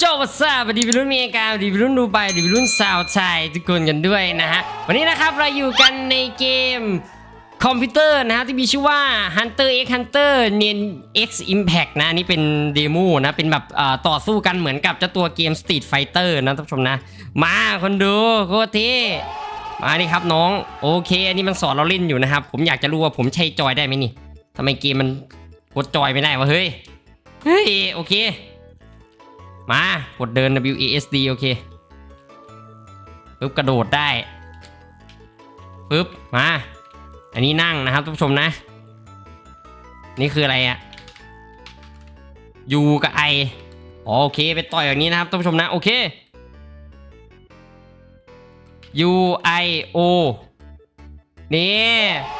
โจวาซาสวัสดีวิรุ่นเมียกาสวัสดีวิรุ่นดูไบดีวิรุ่นสาวชายทุกคนกันด้วยนะฮะ วันนี้นะครับเราอยู่กันในเกมคอมพิวเตอร์นะฮะที่มีชื่อว่า Hunter x Hunter n e n X Impact นะอันนี่เป็นเดโมนะเป็นแบบต่อสู้กันเหมือนกับเจ้าตัวเกม Street Fighter นะท่านผู้ชมนะ มาคนดูโคตรเท่มาดิครับน้อง โอเค อันนี้มันสอนเราเล่นอยู่นะครับ ผมอยากจะรู้ว่าผมใช้จอยได้ไหมนี่ทำไมเกมมันกดจอยไม่ได้วะเฮ้ยเฮ้ยโอเค มากดเดิน W A S D โอเคปึ๊บกระโดดได้ปึ๊บมา อันนี้นั่งนะครับท่านผู้ชมนะ นี่คืออะไรอะ U กับ I อ๋อโอเคไปต่อยอย่างนี้นะครับท่านผู้ชมนะ โอเค U I O นี่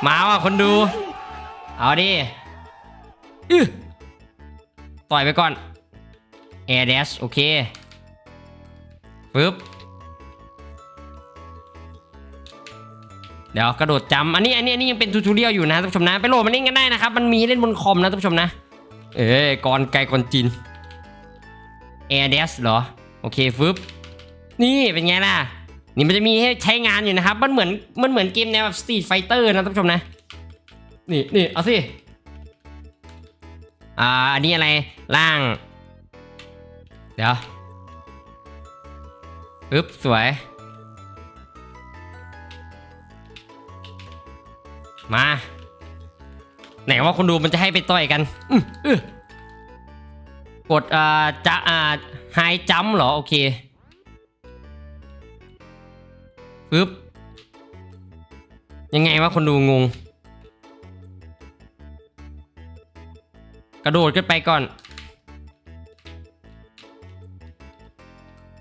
มาว่ะคนดู เอาดิต่อยไปก่อน Air Dash โอเคปึ๊บเดี๋ยวกระโดดจำอันนี้อันนี้อันนี้ยังเป็นทูทูเรียลอยู่นะท่านผู้ชมนะ ไปโหลดมันเล่นกันได้นะครับ มันมีเล่นบนคอมนะท่านผู้ชมนะ เอ้ยก่อนไกลก่อนจีน Air Dash เหรอ โอเคฟึบนี่เป็นไงล่ะ นี่มันจะมีให้ใช้งานอยู่นะครับ มันเหมือนมันเหมือนเกมแนวแบบ Street Fighter นะท่านผู้ชมนะ นี่นี่เอาสิอ่าอันนี้อะไรล่าง เดี๋ยวปึ๊บสวย มา ไหนว่าคนดูมันจะให้ไปต่อยกันกดอ่าจะอ่าไฮจัมเหรอ โอเคปึ๊บ ยังไงวะคนดูงง กระโดดขึ้นไปก่อน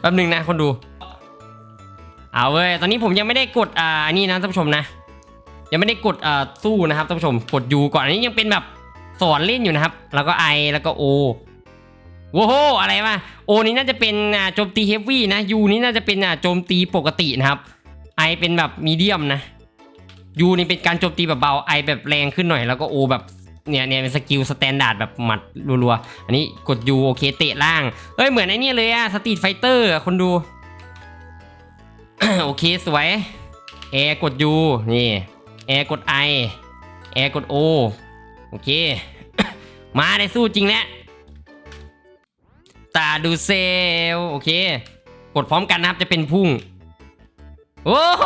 แป๊บหนึงนะคนดู เอาเว้ย ตอนนี้ผมยังไม่ได้กดอ่านนี้นะท่านผู้ชมนะ ยังไม่ได้กดอ่าสู้นะครับท่านผู้ชม กด U ก่อนอันนี้ยังเป็นแบบสอนเล่นอยู่นะครับ แล้วก็ I แล้วก็ O โว้โหอะไรวะ O นี้น่าจะเป็นอ่าโจมตีเฮฟวี่นะ U นี้น่าจะเป็นอ่าโจมตีปกตินะครับ I เป็นแบบมีเดียมนะ U นี่เป็นการโจมตีแบบเบา I แบบแรงขึ้นหน่อย แล้วก็ O แบบ เนี่ยเนี่ยเป็นสกิลสแตนดาร์ดแบบหมัดรัวๆ อันนี้กด U โอเคเตะล่าง เอ้ยเหมือนไอ้นี่เลยอะสตรีทไฟเตอร์คนดู โอเคสวยแอร์กด U นี่แอร์กด I แอร์กด O โอเค มาได้สู้จริงแล้วตาดูเซลโอเค กดพร้อมกันนะครับจะเป็นพุ่ง โอ้โห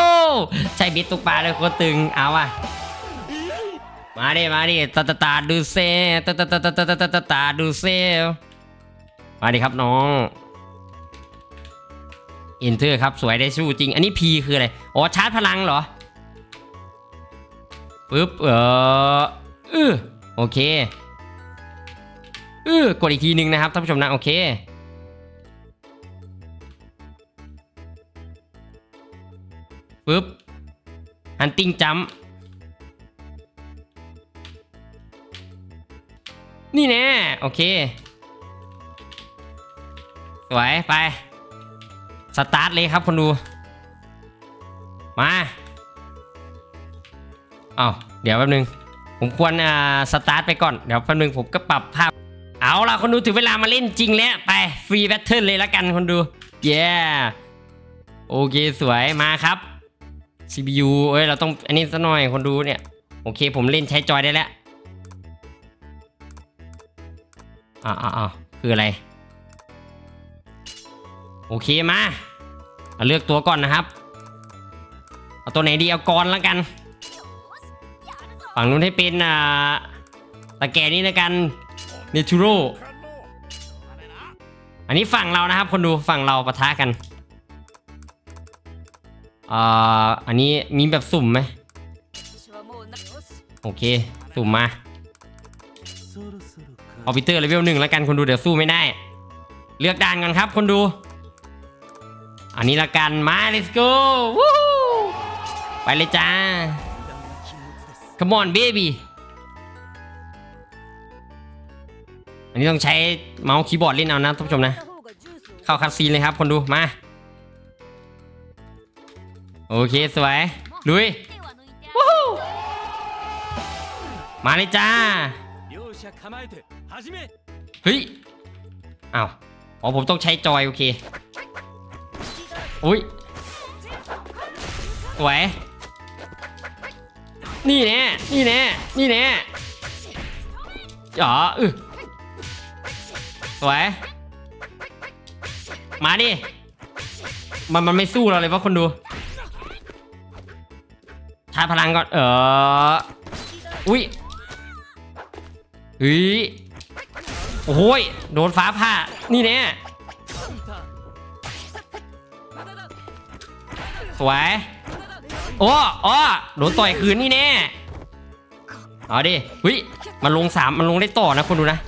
ใช่บิดตุกปลาเลยโคตรตึงเอาอะ มาดิมาดิตาตาตาดูเซลตาตาตาตาตาตาตาตาดูเซลมาดิครับน้องอินเทอร์ครับสวยได้สู้จริง อันนี้ P คืออะไรอ๋อชาร์จพลังเหรอปึ๊บเออเออโอเคเออกดอีกทีหนึ่งนะครับท่านผู้ชมนะโอเคปึ๊บฮันติงจัม นี่แน่โอเค สวย ไป สตาร์ทเลยครับคนดู มา เอาเดี๋ยวแป๊บนึง ผมควรอ่าสตาร์ทไปก่อน เดี๋ยวแป๊บนึงผมก็ปรับภาพ เอาล่ะคนดูถึงเวลามาเล่นจริงแล้ว ไป ฟรีแบทเทิลเลยละกันคนดู เย้โอเค สวยมาครับ CPU เอ้ย เราต้องอันนี้ซะหน่อยคนดูเนี่ย โอเค ผมเล่นใช้จอยได้แล้ว อ้าวอ้าวคืออะไร โอเคมาเอาเลือกตัวก่อนนะครับ เอาตัวไหนดีเอากรแล้วกัน ฝั่งนู้นให้เป็นอ่าตะแกนี่แล้วกันเนทูโรอันนี้ฝั่งเรานะครับ คนดูฝั่งเราปะทะกันอ่าอันนี้มีแบบสุ่มไหมโอเค สุ่มมา เอาฟิเตอร์เลเวลหนึ่งแล้วกันคนดูเดี๋ยวสู้ไม่ได้ เลือกด่านกันครับคนดู อันนี้ละกันมา let's go วูไปเลยจ้า come on baby อันนี้ต้องใช้เมาส์คีย์บอร์ดเล่นเอานะท่านผู้ชมนะ เข้าคัสซีนเลยครับคนดูมา โอเคสวยลุยมาเลยจ้า เฮ้ยอ้าวอ๋อผมต้องใช้จอยโอเคอุ้ยสวยนี่แน่นี่แน่นี่แน่อ๋อเออสวยมาดิ มันมันไม่สู้เราเลยว่าคนดูชาร์จพลังก่อน เออ อุ้ยเฮ้ย โอ้ยโดนฟ้าผ่า นี่แน่สวยโอ้โอโดนต่อยคืนนี่แน่เอาดิวิมันลงสามมันลงได้ต่อนะคุณดูนะ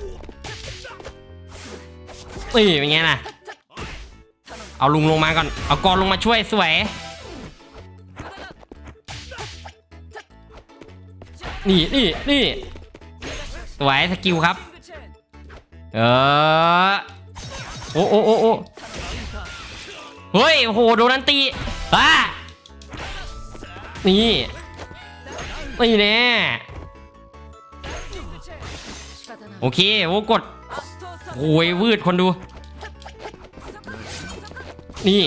เอ้ยเป็นไงนะเอาลุงลงมาก่อน เอากรลงมาช่วยสวย นี่นี่นี่สวยสกิลครับ เออโอ้โอ้โอ้โอ้เฮ้ยโหโดนนันตีอะนี่นี่แน่โอเคโอ้กดโอ้ยวืดคนดู นี่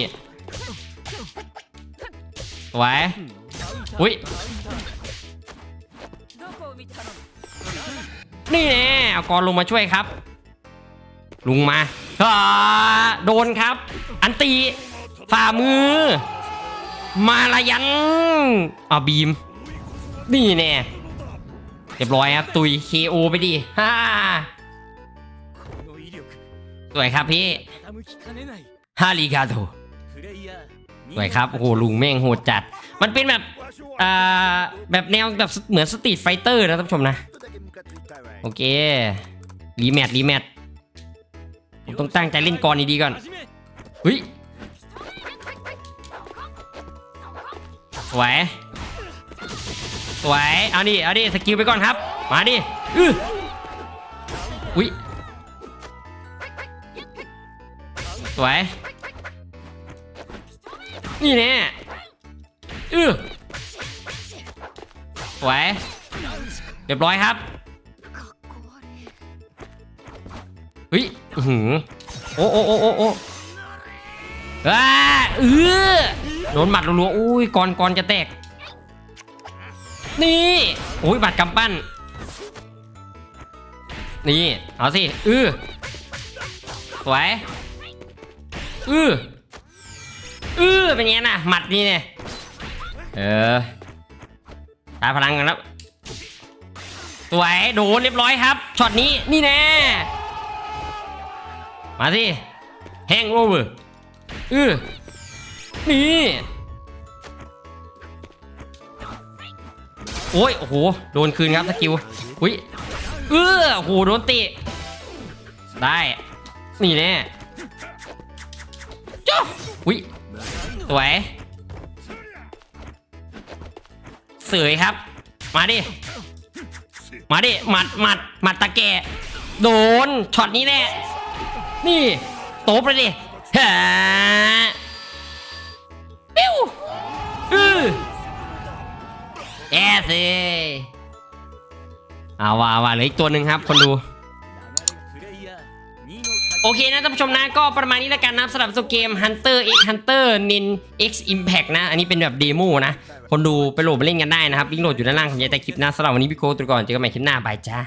สวอุ้ยนี่แน่เอากรลงมาช่วยครับ ลุงมาโดนครับ อันตีฝ่ามือ มาละยันอะบีม นี่แน่เรียบร้อยครับ ตุย KO ไปดิฮ่าสวยครับพี่ฮาริกาโตสวยครับโอ้โหลุงแม่งโหดจัด มันเป็นแบบอ่าแบบแนวแบบเหมือนสตรีทไฟเตอร์นะท่านผู้ชมนะ โอเครีแมทรีแมท ผมต้องตั้งใจเล่นกรดีๆก่อนเฮ้ยสวยสวยเอาดิเอาดิสกิลไปก่อนครับ มาดิอื้ออุ้ยสวยนี่แน่อื้อสวยเรียบร้อยครับ เฮ้ยอือหืโอ้โอ้โอ้โอ้โอ้อ้าเออโดนหมัดรัวๆอุ้ยก่อนก่อนจะแตก นี่โอ้ยบัดกำปั้น นี่ เอาสิอือสวยอืออือเป็นไงนะหมัดนี่เนี่ยเออตาพลังกันแล้วสวยโดนเรียบร้อยครับช็อตนี้นี่แน่ มาสิแฮงโอเวอร์เออนี่โอ้ยโอ้โหโดนคืนครับสกิลอุ้ยเออโอ้โหโดนติได้นี่แน่จ้าอุ้ยสวยเสยครับ มาดิ มาดิ หมัดหมัดหมัดตะแกะโดนช็อตนี้แน่ นี่โตบเลยดิฮะบิ้วเอือเอสเอาว่าว่าเหลืออีกตัวหนึ่งครับ คนดู โอเคนะท่านผู้ชมนะก็ประมาณนี้แล้วกันนะสำหรับเกม Hunter X Hunter Nin X Impact นะ อันนี้เป็นแบบเดโมนะ คนดูไปโหลดไปเล่นกันได้นะครับลิงโหลดอยู่ด้านล่างของยายแต่คลิปนะสำหรับวันนี้พี่โกตัวก่อนเจอกันใหม่คลิปหน้าบายจ้า